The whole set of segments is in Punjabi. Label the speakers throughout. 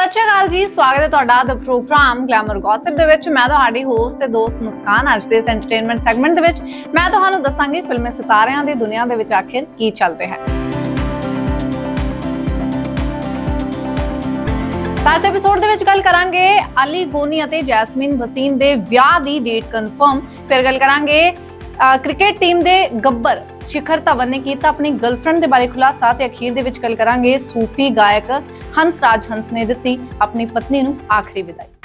Speaker 1: ਸਤਿ ਸ਼੍ਰੀ ਅਕਾਲ ਜੀ, ਸਵਾਗਤ ਹੈ ਤੁਹਾਡਾ ਦ ਪ੍ਰੋਗਰਾਮ ਗਲੈਮਰ ਗੌਸਿਪ ਦੇ ਵਿੱਚ। ਮੈਂ ਤੁਹਾਡੀ ਹੋਸਟ ਤੇ ਦੋਸਤ ਮੁਸਕਾਨ ਅੱਜ ਦੇ ਇਸ ਐਂਟਰਟੇਨਮੈਂਟ ਸੈਗਮੈਂਟ ਦੇ ਵਿੱਚ। ਮੈਂ ਤੁਹਾਨੂੰ ਦੱਸਾਂਗੀ ਫਿਲਮੇ ਸਿਤਾਰਿਆਂ ਦੀ ਦੁਨੀਆ ਦੇ ਵਿੱਚ ਆਖਿਰ ਕੀ ਚੱਲ ਰਿਹਾ ਹੈ। ਅੱਜ ਦੇ ਐਪੀਸੋਡ ਦੇ ਵਿੱਚ ਗੱਲ ਕਰਾਂਗੇ ਅਲੀ ਗੋਨੀ ਅਤੇ ਜੈਸਮੀਨ ਵਸੀਨ ਦੇ ਵਿਆਹ ਦੀ ਡੇਟ ਕਨਫਰਮ ਫਿਰ ਗੱਲ ਕਰਾਂਗੇ ਕ੍ਰਿਕਟ ਟੀਮ ਦੇ ਗੱਬਰ ਸ਼ਿਖਰ ਧਵਨ ਨੇ ਕੀਤਾ ਆਪਣੀ ਗਰਲਫ੍ਰੈਂਡ ਦੇ ਬਾਰੇ ਖੁਲਾਸਾ ਤੇ ਅਖੀਰ ਦੇ ਵਿੱਚ ਗੱਲ ਕਰਾਂਗੇ ਸੂਫੀ ਗਾਇਕ ਹੰਸ ਰਾਜ ਹੰਸ ਨੇ ਦਿੱਤੀ ਆਪਣੀ ਪਤਨੀ ਨੂੰ ਆਖਰੀ ਵਿਦਾਈ।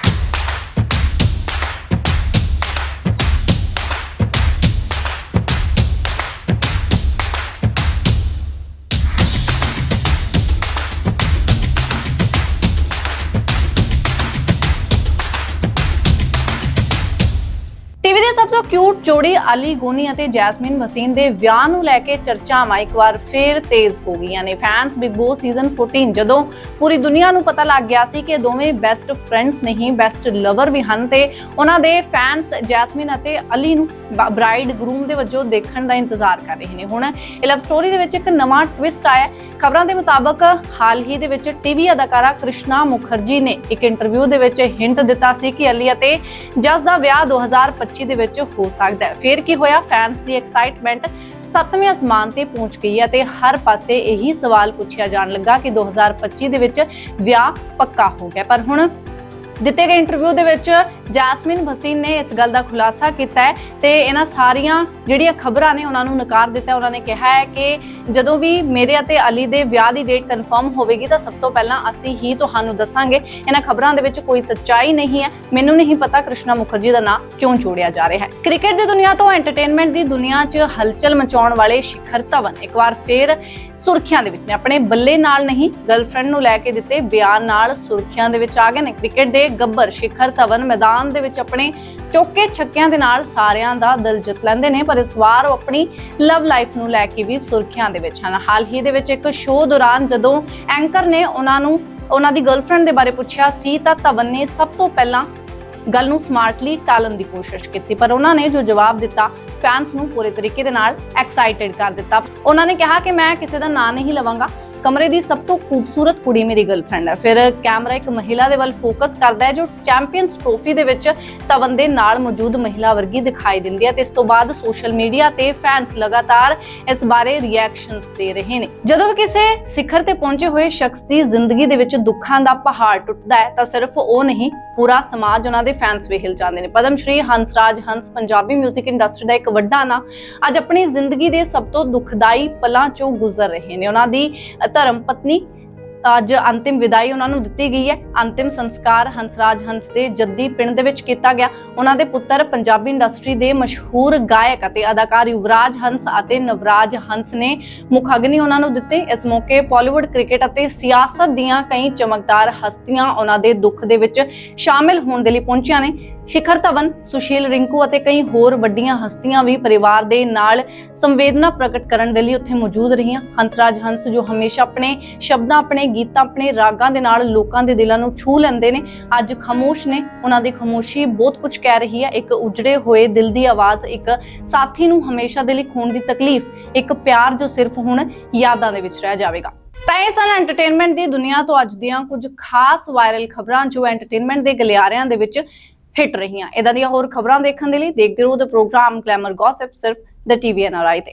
Speaker 1: ਕਿਊਟ ਜੋੜੀ ਅਲੀ ਗੋਨੀ ਅਤੇ ਜੈਸਮੀਨ ਵਸੀਨ ਦੇ ਵਿਆਹ ਨੂੰ ਲੈ ਕੇ ਚਰਚਾਵਾਂ ਇੱਕ ਵਾਰ ਫੇਰ ਤੇਜ਼ ਹੋ ਗਈਆਂ ਨੇ। ਫੈਨਸ ਬਿਗ ਬੋਸ ਸੀਜ਼ਨ 14 ਜਦੋਂ ਪੂਰੀ ਦੁਨੀਆ ਨੂੰ ਪਤਾ ਲੱਗ ਗਿਆ ਸੀ ਕਿ ਦੋਵੇਂ ਬੈਸਟ ਫਰੈਂਡਸ ਨਹੀਂ ਬੈਸਟ ਲਵਰ ਵੀ ਹਨ ਤੇ ਉਹਨਾਂ ਦੇ ਫੈਨਸ ਜੈਸਮੀਨ ਅਤੇ ਅਲੀ ਨੂੰ ਬ੍ਰਾਈਡ ਗਰੂਮ ਦੇ ਵਜੋਂ ਦੇਖਣ ਦਾ ਇੰਤਜ਼ਾਰ ਕਰ ਰਹੇ ਨੇ। ਹੁਣ ਇਹ ਲਵ ਸਟੋਰੀ ਦੇ ਵਿੱਚ ਇੱਕ ਨਵਾਂ ਟਵਿਸਟ ਆਇਆ ਖਬਰਾਂ ਦੇ ਮੁਤਾਬਕ ਹਾਲ ਹੀ ਦੇ ਵਿੱਚ ਟੀਵੀ ਅਦਾਕਾਰਾ ਕ੍ਰਿਸ਼ਨਾ ਮੁਖਰਜੀ ਨੇ ਇੱਕ ਇੰਟਰਵਿਊ ਦੇ ਵਿੱਚ ਹਿੰਟ ਦਿੱਤਾ ਸੀ ਕਿ ਅਲੀ ਅਤੇ ਜਸ ਦਾ ਵਿਆਹ 2025 ਦੇ ਵਿੱਚ ਹੋ ਸਕਦਾ ਹੈ। ਫਿਰ ਕੀ ਹੋਇਆ? ਫੈਨਸ ਦੀ ਐਕਸਾਈਟਮੈਂਟ ਸੱਤਵੇਂ ਅਸਮਾਨ ਤੇ ਪਹੁੰਚ ਗਈ ਹੈ ਤੇ ਹਰ ਪਾਸੇ ਇਹੀ ਸਵਾਲ ਪੁੱਛਿਆ ਜਾਣ ਲੱਗਾ ਕਿ 2025 ਦੇ ਵਿੱਚ ਵਿਆਹ ਪੱਕਾ ਹੋ ਗਿਆ। ਪਰ ਹੁਣ ਦਿੱਤੇ ਗਏ ਇੰਟਰਵਿਊ ਦੇ ਵਿੱਚ ਜੈਸਮਿਨ ਭਸੀਨ ਨੇ ਇਸ ਗੱਲ ਦਾ ਖੁਲਾਸਾ ਕੀਤਾ ਹੈ ਤੇ ਇਹਨਾਂ ਸਾਰੀਆਂ ਜਿਹੜੀਆਂ ਖਬਰਾਂ ਨੇ ਉਹਨਾਂ ਨੂੰ ਨਕਾਰ ਦਿੱਤਾ ਉਹਨਾਂ ਨੇ ਕਿਹਾ ਹੈ ਕਿ ਜਦੋਂ ਵੀ ਮੇਰੇ ਅਤੇ ਅਲੀ ਦੇ ਵਿਆਹ ਦੀ ਡੇਟ ਕਨਫਰਮ ਹੋਵੇਗੀ ਤਾਂ ਸਭ ਤੋਂ ਪਹਿਲਾਂ ਅਸੀਂ ਹੀ ਤੁਹਾਨੂੰ ਦੱਸਾਂਗੇ। ਇਹਨਾਂ ਖਬਰਾਂ ਦੇ ਵਿੱਚ ਕੋਈ ਸੱਚਾਈ ਨਹੀਂ ਹੈ। ਮੈਨੂੰ ਨਹੀਂ ਪਤਾ ਕ੍ਰਿਸ਼ਨਾ ਮੁਖਰਜੀ ਦਾ ਨਾਮ ਕਿਉਂ ਜੋੜਿਆ ਜਾ ਰਿਹਾ ਹੈ। ਕ੍ਰਿਕਟ ਦੀ ਦੁਨੀਆ ਤੋਂ ਐਂਟਰਟੇਨਮੈਂਟ ਦੀ ਦੁਨੀਆ 'ਚ ਹਲਚਲ ਮਚਾਉਣ ਵਾਲੇ ਸ਼ਿਖਰ ਧਵਨ ਇੱਕ ਵਾਰ ਫੇਰ ਸੁਰਖੀਆਂ ਦੇ ਵਿੱਚ ਨੇ। ਆਪਣੇ ਬੱਲੇ ਨਾਲ ਨਹੀਂ ਗਰਲਫ੍ਰੈਂਡ ਨੂੰ ਲੈ ਕੇ ਦਿੱਤੇ ਬਿਆਨ ਨਾਲ ਸੁਰਖੀਆਂ ਦੇ ਵਿੱਚ ਆ ਗਏ ਨੇ। ਕ੍ਰਿਕਟ ਦੇ ਗੱਬਰ ਸ਼ਿਖਰ ਧਵਨ ਮੈਦਾਨ ਦੇ ਵਿੱਚ ਆਪਣੇ ਚੌਕੇ ਛੱਕਿਆਂ ਦੇ ਨਾਲ ਸਾਰਿਆਂ ਦਾ ਦਿਲ ਜਿੱਤ ਲੈਂਦੇ ਨੇ, ਪਰ ਇਸ ਵਾਰ ਉਹ ਆਪਣੀ ਲਵ ਲਾਈਫ ਨੂੰ ਲੈ ਕੇ ਵੀ ਸੁਰਖੀਆਂ ਦੇ ਵਿੱਚ ਹਨ। ਹਾਲ ਹੀ ਦੇ ਵਿੱਚ ਇੱਕ ਸ਼ੋਅ ਦੌਰਾਨ ਜਦੋਂ ਐਂਕਰ ਨੇ ਉਹਨਾਂ ਨੂੰ, ਉਹਨਾਂ ਦੀ ਗਰਲਫ੍ਰੈਂਡ ਦੇ ਬਾਰੇ ਪੁੱਛਿਆ ਸੀ, ਤਾਂ ਧਵਨ ਨੇ ਸਭ ਤੋਂ ਪਹਿਲਾਂ ਗੱਲ ਨੂੰ ਸਮਾਰਟਲੀ ਟਾਲਣ ਦੀ ਕੋਸ਼ਿਸ਼ ਕੀਤੀ, ਪਰ ਉਹਨਾਂ ਨੇ ਜੋ ਜਵਾਬ ਦਿੱਤਾ ਫੈਨਸ ਨੂੰ ਪੂਰੇ ਤਰੀਕੇ ਦੇ ਨਾਲ ਐਕਸਾਈਟਿਡ ਕਰ ਦਿੱਤਾ। ਉਹਨਾਂ ਨੇ ਕਿਹਾ ਕਿ ਮੈਂ ਕਿਸੇ ਦਾ ਨਾਂ ਨਹੀਂ ਲਵਾਂਗਾ। ਕਮਰੇ ਦੀ ਸਭ ਤੋਂ ਖੂਬਸੂਰਤ ਕੁੜੀ ਮੇਰੀ ਗਰਲਫ੍ਰੈਂਡ ਹੈ। ਫਿਰ ਕੈਮਰਾ ਇੱਕ ਮਹਿਲਾ ਦੇ ਵੱਲ ਫੋਕਸ ਕਰਦਾ ਹੈ, ਜੋ ਚੈਂਪੀਅਨਸ ਟਰੋਫੀ ਦੇ ਵਿੱਚ ਧਵਨ ਦੇ ਨਾਲ ਮੌਜੂਦ ਮਹਿਲਾ ਵਰਗੀ ਦਿਖਾਈ ਦਿੰਦੀ ਹੈ ਤੇ ਇਸ ਤੋਂ ਬਾਅਦ ਸੋਸ਼ਲ ਮੀਡੀਆ ਤੇ ਫੈਨਸ ਲਗਾਤਾਰ ਇਸ ਬਾਰੇ ਰਿਐਕਸ਼ਨਸ ਦੇ ਰਹੇ ਨੇ। ਜਦੋਂ ਕਿਸੇ ਸਿਖਰ ਤੇ ਪਹੁੰਚੇ ਹੋਏ ਸ਼ਖਸ ਦੀ ਜ਼ਿੰਦਗੀ ਦੇ ਵਿੱਚ ਦੁੱਖਾਂ ਦਾ ਪਹਾੜ ਟੁੱਟਦਾ ਹੈ, ਤਾਂ ਸਿਰਫ ਉਹ ਨਹੀਂ, ਪੂਰਾ ਸਮਾਜ ਉਹਨਾਂ ਦੇ ਫੈਨਸ ਵੀ ਹਿਲ ਜਾਂਦੇ ਨੇ। ਪਦਮ ਸ਼੍ਰੀ ਹੰਸਰਾਜ ਹੰਸ, ਪੰਜਾਬੀ 뮤직 ਇੰਡਸਟਰੀ ਦਾ ਇੱਕ ਵੱਡਾ ਨਾਂ ਅੱਜ ਆਪਣੀ ਜ਼ਿੰਦਗੀ ਦੇ ਸਭ ਤੋਂ ਦੁਖਦਾਈ ਪਲਾਂ ਚੋਂ ਗੁਜ਼ਰ ਰਹੇ ਨੇ। ਉਹਨਾਂ ਦੀ ਧਰਮ ਪਤਨੀ, ਅੱਜ ਅੰਤਿਮ ਵਿਦਾਈ ਉਹਨਾਂ ਨੂੰ ਦਿੱਤੀ ਗਈ ਹੈ। ਅੰਤਿਮ ਸੰਸਕਾਰ ਹੰਸਰਾਜ ਹੰਸ ਦੇ ਜੱਦੀ ਪਿੰਡ ਦੇ ਵਿੱਚ ਕੀਤਾ ਗਿਆ। ਉਹਨਾਂ ਦੇ ਪੁੱਤਰ ਪੰਜਾਬੀ ਇੰਡਸਟਰੀ ਦੇ ਮਸ਼ਹੂਰ ਗਾਇਕ ਅਤੇ ਅਦਾਕਾਰ ਯੁਵਰਾਜ ਹੰਸ ਅਤੇ ਨਵਰਾਜ ਹੰਸ ਨੇ ਮੁਖਾਗਨੀ ਉਹਨਾਂ ਨੂੰ ਦਿੱਤੇ। ਇਸ ਮੌਕੇ ਬਾਲੀਵੁੱਡ ਕ੍ਰਿਕਟ ਅਤੇ ਸਿਆਸਤ ਦੀਆਂ ਕਈ ਚਮਕਦਾਰ ਹਸਤੀਆਂ ਉਹਨਾਂ ਦੇ ਦੁੱਖ ਦੇ ਵਿੱਚ ਸ਼ਾਮਿਲ ਹੋਣ ਦੇ ਲਈ ਪਹੁੰਚੀਆਂ ਨੇ। ਸ਼ਿਖਰ ਧਵਨ, ਸੁਸ਼ੀਲ ਰਿੰਕੂ ਅਤੇ ਕਈ ਹੋਰ ਵੱਡੀਆਂ ਹਸਤੀਆਂ ਵੀ ਪਰਿਵਾਰ ਦੇ ਨਾਲ ਸੰਵੇਦਨਾ ਪ੍ਰਗਟ ਕਰਨ ਦੇ ਲਈ ਉੱਥੇ ਮੌਜੂਦ ਰਹੀਆਂ। ਹੰਸਰਾਜ ਹੰਸ ਜੋ ਹਮੇਸ਼ਾ ਆਪਣੇ ਸ਼ਬਦਾਂ, ਆਪਣੇ ਗੀਤਾਂ, ਆਪਣੇ ਰਾਗਾਂ ਦੇ ਨਾਲ ਲੋਕਾਂ ਦੇ ਦਿਲਾਂ ਨੂੰ ਛੂ ਲੈਂਦੇ ਨੇ, ਅੱਜ ਖਾਮੋਸ਼ ਨੇ। ਉਹਨਾਂ ਦੀ ਖਾਮੋਸ਼ੀ ਬਹੁਤ ਕੁਝ ਕਹਿ ਰਹੀ ਹੈ। ਇੱਕ ਉਜੜੇ ਹੋਏ ਦਿਲ ਦੀ ਆਵਾਜ਼, ਇੱਕ ਸਾਥੀ ਨੂੰ ਹਮੇਸ਼ਾ ਦੇ ਲਈ ਖੂਨ ਦੀ ਤਕਲੀਫ, ਇੱਕ ਪਿਆਰ ਜੋ ਸਿਰਫ ਹੁਣ ਯਾਦਾਂ ਦੇ ਵਿੱਚ ਰਹਿ ਜਾਵੇਗਾ। ਤਾਂ ਇਹ ਸਨ ਐਂਟਰਟੇਨਮੈਂਟ ਦੀ ਦੁਨੀਆ ਤੋਂ ਅੱਜ ਦੀਆਂ ਕੁਝ ਖਾਸ ਵਾਇਰਲ ਖਬਰਾਂ ਜੋ ਐਂਟਰਟੇਨਮੈਂਟ ਦੇ ਗਲਿਆਰਿਆਂ ਦੇ ਵਿੱਚ ਹਿੱਟ ਰਹੀਆਂ। ਇਦਾਂ ਦੀਆਂ ਹੋਰ ਖਬਰਾਂ ਦੇਖਣ ਦੇ ਲਈ ਦੇਖਦੇ ਰਹੋ ਦ ਪ੍ਰੋਗਰਾਮ ਗਲੈਮਰ ਗੌਸਿਪ ਸਿਰਫ ਦ ਟੀਵੀ ਐਨਆਰਆਈ ਤੇ।